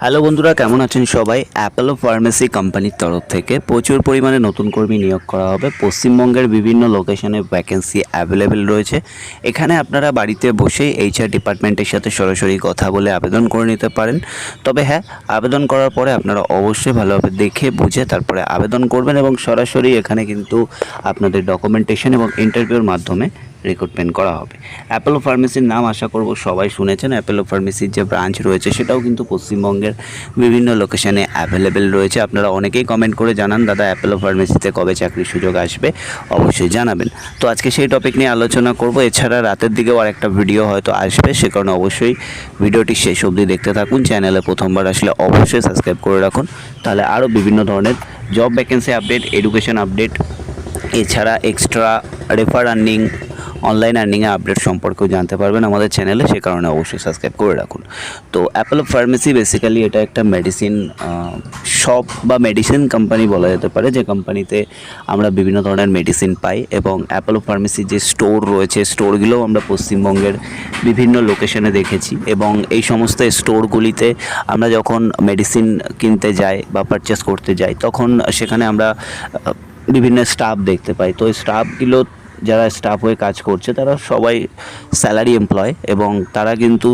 Hello বন্ধুরা, কেমন আছেন সবাই? অ্যাপেলো ফার্মেসি কোম্পানির তরফ থেকে প্রচুর পরিমাণে নতুন কর্মী নিয়োগ করা হবে। পশ্চিমবঙ্গের বিভিন্ন লোকেশনে ভ্যাকেন্সি অ্যাভেলেবেল রয়েছে। এখানে আপনারা বাড়িতে বসেই এইচআর ডিপার্টমেন্টের সাথে সরাসরি কথা বলে আবেদন করে নিতে পারেন। তবে হ্যাঁ আবেদন করার পরে আপনারা অবশ্যই ভালোভাবে দেখে, বুঝে তারপরে আবেদন করবেন এবং সরাসরি এখানে কিন্তু আপনাদের ডকুমেন্টেশন এবং ইন্টারভিউর মাধ্যমে রিক্রুটমেন্ট করা হবে। অ্যাপেলো ফার্মেসির নাম আশা করব সবাই শুনেছেন। অ্যাপেলো ফার্মেসির যে ব্রাঞ্চ রয়েছে, সেটাও কিন্তু পশ্চিমবঙ্গের বিভিন্ন লোকেশানে অ্যাভেলেবেল রয়েছে। আপনারা অনেকেই কমেন্ট করে জানান, দাদা অ্যাপেলো ফার্মেসিতে কবে চাকরির সুযোগ আসবে? অবশ্যই জানাবেন। তো আজকে সেই টপিক নিয়ে আলোচনা করব। এছাড়া রাতের দিকেও আর একটা ভিডিও হয়তো আসবে, সে কারণে অবশ্যই ভিডিওটি শেষ অবধি দেখতে থাকুন। চ্যানেলে প্রথমবার আসলে অবশ্যই সাবস্ক্রাইব করে রাখুন। তাহলে আরও বিভিন্ন ধরনের job vacancy update education update এছাড়া এক্সট্রা রেফার আর্নিং অনলাইন আর্নিংয়ে আপডেট সম্পর্কেও জানতে পারবেন আমাদের চ্যানেলে সে কারণে অবশ্যই সাবস্ক্রাইব করে রাখুন। তো অ্যাপেলো ফার্মেসি বেসিক্যালি এটা একটা মেডিসিন শপ বা মেডিসিন কোম্পানি বলা যেতে পারে, যে কোম্পানিতে আমরা বিভিন্ন ধরনের মেডিসিন পাই এবং অ্যাপেলো ফার্মেসির যে স্টোর রয়েছে স্টোরগুলোও আমরা পশ্চিমবঙ্গের বিভিন্ন লোকেশনে দেখেছি এবং এই সমস্ত স্টোরগুলিতে আমরা যখন মেডিসিন কিনতে যাই বা পারচেস করতে যাই, তখন সেখানে আমরা বিভিন্ন স্টাফ দেখতে পাই। তো স্টাফগুলো যারা স্টাফ হয়ে কাজ করছে তারা সবাই স্যালারি এমপ্লয় এবং তারা কিন্তু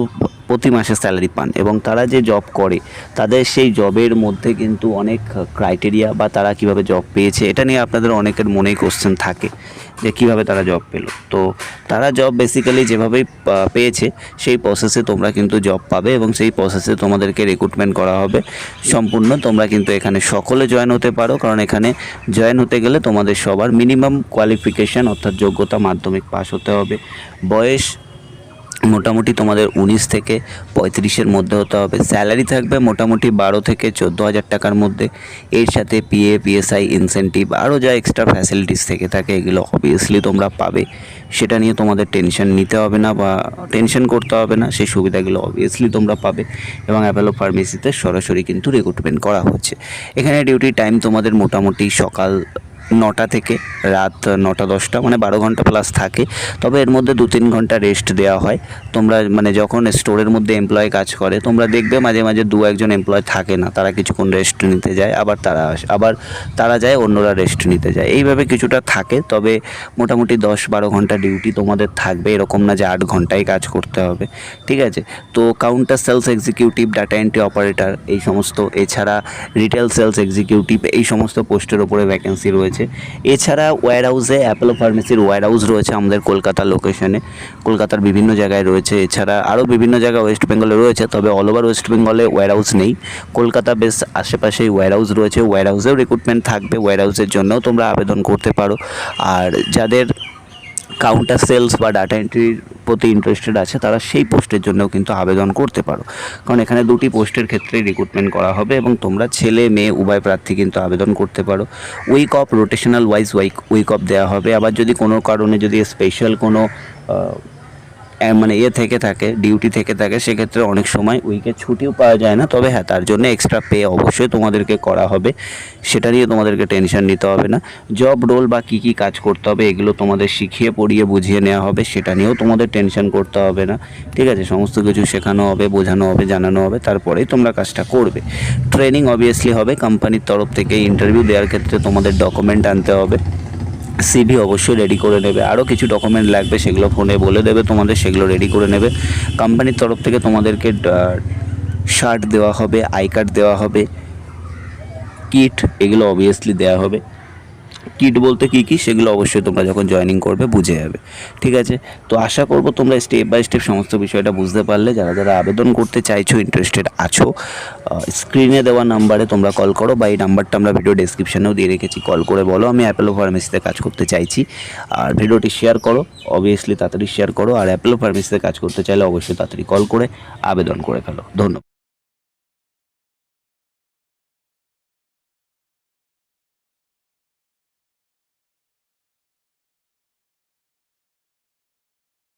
প্রতি মাসে স্যালারি পান এবং তারা যে জব করে, তাদের সেই জবের মধ্যে কিন্তু অনেক ক্রাইটেরিয়া বা তারা কীভাবে জব পেয়েছে, এটা নিয়ে আপনাদের অনেকের মনেই কোশ্চেন থাকে যে কীভাবে তারা জব পেল। তো তারা জব বেসিক্যালি যেভাবেই পেয়েছে, সেই প্রসেসে তোমরা কিন্তু জব পাবে এবং সেই প্রসেসে তোমাদেরকে রিক্রুটমেন্ট করা হবে। সম্পূর্ণ তোমরা কিন্তু এখানে সকলে জয়েন হতে পারো, কারণ এখানে জয়েন হতে গেলে তোমাদের সবার মিনিমাম কোয়ালিফিকেশান অর্থাৎ যোগ্যতা মাধ্যমিক পাস হতে হবে। বয়স মোটামুটি তোমাদের উনিশ থেকে পঁয়ত্রিশের মধ্যে হতে হবে। স্যালারি থাকবে মোটামুটি বারো থেকে চোদ্দ হাজার টাকার মধ্যে। এর সাথে পিএ পিএসআই ইনসেন্টিভ আরও যা এক্সট্রা ফ্যাসিলিটিস থেকে থাকে এগুলো অবভিয়াসলি তোমরা পাবে। সেটা নিয়ে তোমাদের টেনশন নিতে হবে না বা টেনশন করতে হবে না, সেই সুবিধাগুলো অবভিয়াসলি তোমরা পাবে এবং অ্যাপেলো ফার্মেসিতে সরাসরি কিন্তু রিক্রুটমেন্ট করা হচ্ছে। এখানে ডিউটি টাইম তোমাদের মোটামুটি সকাল নটা থেকে রাত নটা, দশটা মানে বারো ঘণ্টা প্লাস থাকে। তবে এর মধ্যে দু তিন ঘণ্টা রেস্ট দেওয়া হয়। তোমরা মানে যখন স্টোরের মধ্যে এমপ্লয় কাজ করে, তোমরা দেখবে মাঝে মাঝে দু একজন এমপ্লয় থাকে না। তারা কিছুক্ষণ রেস্ট নিতে যায়, আবার তারা আসে, আবার তারা যায়, অন্যরা রেস্ট নিতে যায়। এইভাবে কিছুটা থাকে, তবে মোটামুটি দশ বারো ঘণ্টা ডিউটি তোমাদের থাকবে। এরকম না যে আট ঘন্টায় কাজ করতে হবে। ঠিক আছে? তো counter sales executive data entry operator এই সমস্ত, এছাড়া রিটেল সেলস এক্সিকিউটিভ এই সমস্ত পোস্টের ওপরে ভ্যাকেন্সি রয়েছে। এছাড়া ওয়্যার হাউসে অ্যাপেলো ফার্মেসির ওয়্যার হাউস রয়েছে আমাদের কলকাতা লোকেশনে কলকাতার বিভিন্ন জায়গায় রয়েছে। এছাড়া আরও বিভিন্ন জায়গায় ওয়েস্ট বেঙ্গলে রয়েছে, তবে অল ওভার ওয়েস্ট বেঙ্গলে ওয়্যার হাউস নেই। কলকাতা বেশ আশেপাশেই ওয়্যার হাউস রয়েছে। ওয়্যার হাউসেও রিক্রুটমেন্ট থাকবে। ওয়্যার হাউসের জন্যও তোমরা আবেদন করতে পারো। আর যাদের কাউন্টার সেলস বা ডাটা এন্ট্রির প্রতি ইন্টারেস্টেড আছে, তারা সেই পোস্টের জন্যও কিন্তু আবেদন করতে পারো। কারণ এখানে দুটি পোস্টের ক্ষেত্রে রিক্রুটমেন্ট করা হবে এবং তোমরা ছেলে, মেয়ে, উভয় প্রার্থী কিন্তু আবেদন করতে পারো। Week off rotational wise week week off দেওয়া হবে। আবার যদি কোনো কারণে যদি স্পেশাল কোনো মানে ইয়ে থেকে থাকে ডিউটি থেকে থাকে, সেক্ষেত্রে অনেক সময় উইকে ছুটিও পাওয়া যায় না। তবে হ্যাঁ তার জন্য এক্সট্রা পে অবশ্যই তোমাদেরকে করা হবে। সেটা নিয়ে তোমাদেরকে টেনশন নিতে হবে না। জব রোল বা কী কী কাজ করতে হবে, এগুলো তোমাদের শিখিয়ে, পড়িয়ে, বুঝিয়ে নেওয়া হবে। সেটা নিয়েও তোমাদের টেনশন করতে হবে না। ঠিক আছে? সমস্ত কিছু শেখানো হবে, বোঝানো হবে, জানানো হবে, তারপরেই তোমরা কাজটা করবে। ট্রেনিং অবভিয়াসলি হবে। কোম্পানির তরফ থেকে ইন্টারভিউ দেওয়ার ক্ষেত্রে তোমাদের ডকুমেন্ট আনতে হবে। সিভি অবশ্যই রেডি করে নেবে। আরও কিছু ডকুমেন্ট লাগবে, সেগুলো ফোনে বলে দেবে তোমাদের, সেগুলো রেডি করে নেবে। কোম্পানির তরফ থেকে তোমাদেরকে শার্ট দেওয়া হবে আই কার্ড দেওয়া হবে কিট এগুলো অবভিয়াসলি দেওয়া হবে। কিট বলতে কী কী সেগুলো অবশ্যই তোমরা যখন জয়েনিং করবে বুঝে যাবে। ঠিক আছে? তো আশা করব তোমরা স্টেপ বাই স্টেপ সমস্ত বিষয়টা বুঝতে পারলে। যারা যারা আবেদন করতে চাইছো ইন্টারেস্টেড আছো স্ক্রিনে দেওয়া নাম্বারে তোমরা কল করো বা এই নাম্বারটা আমরা ভিডিও ডেসক্রিপশনেও দিয়ে রেখেছি। কল করে বলো, আমি অ্যাপেলো ফার্মেসিতে কাজ করতে চাইছি। আর ভিডিওটি শেয়ার করো অবভিয়াসলি তাড়াতাড়ি শেয়ার করো। আর অ্যাপেলো ফার্মেসিতে কাজ করতে চাইলে অবশ্যই তাড়াতাড়ি কল করে আবেদন করে ফেলো। ধন্যবাদ।